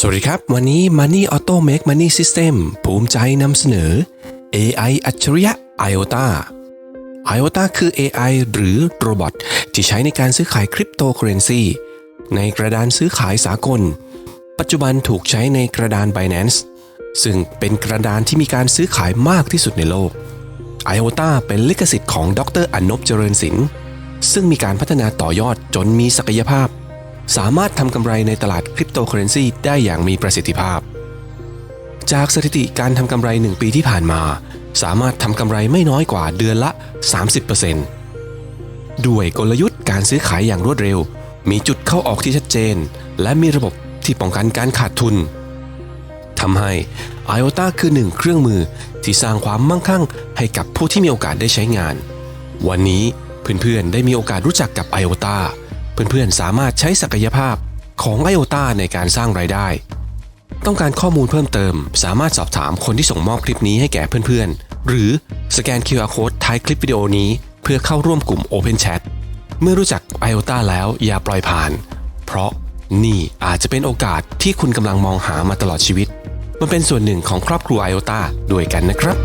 สวัสดีครับ วันนี้ Money Auto Make Money System ภูมิใจนำเสนอ AI อัจฉริยะ IOTA IOTA คือ AI หรือโรบอทที่ใช้ในการซื้อขายคริปโตเคอเรนซีในกระดานซื้อขายสากล ปัจจุบันถูกใช้ในกระดาน Binance ซึ่งเป็นกระดานที่มีการซื้อขายมากที่สุดในโลก IOTA เป็นลิขสิทธิ์ของดรอนบเจริญศิลป์ซึ่งมีการพัฒนาต่อยอดจนมีศักยภาพ สามารถทำกำไรในตลาดคริปโตเคอเรนซีได้อย่างมีประสิทธิภาพ จากสถิติการทำกำไร 1 ปีที่ผ่านมา สามารถทำกำไรไม่น้อยกว่าเดือนละ 30%ด้วยกลยุทธ์การซื้อขายอย่างรวดเร็ว มีจุดเข้าออกที่ชัดเจน และมีระบบที่ป้องกันการขาดทุนทำให้ IOTA คือหนึ่งเครื่องมือที่สร้างความมั่งคั่งให้กับผู้ที่มีโอกาสได้ใช้งาน วันนี้เพื่อนๆได้มีโอกาสรู้จักกับ IOTA เพื่อนๆ สามารถใช้ศักยภาพของ IOTA ในการสร้างรายได้ ต้องการข้อมูลเพิ่มเติม สามารถสอบถามคนที่ส่งมอบคลิปนี้ให้แก่เพื่อนๆ หรือสแกน QR Code ท้ายคลิปวิดีโอนี้ เพื่อเข้าร่วมกลุ่ม Open Chat เมื่อรู้จัก IOTA แล้วอย่าปล่อยผ่าน เพราะนี่อาจจะเป็นโอกาสที่คุณกำลังมองหามาตลอดชีวิต มันเป็นส่วนหนึ่งของครอบครัว IOTA ด้วยกันนะครับ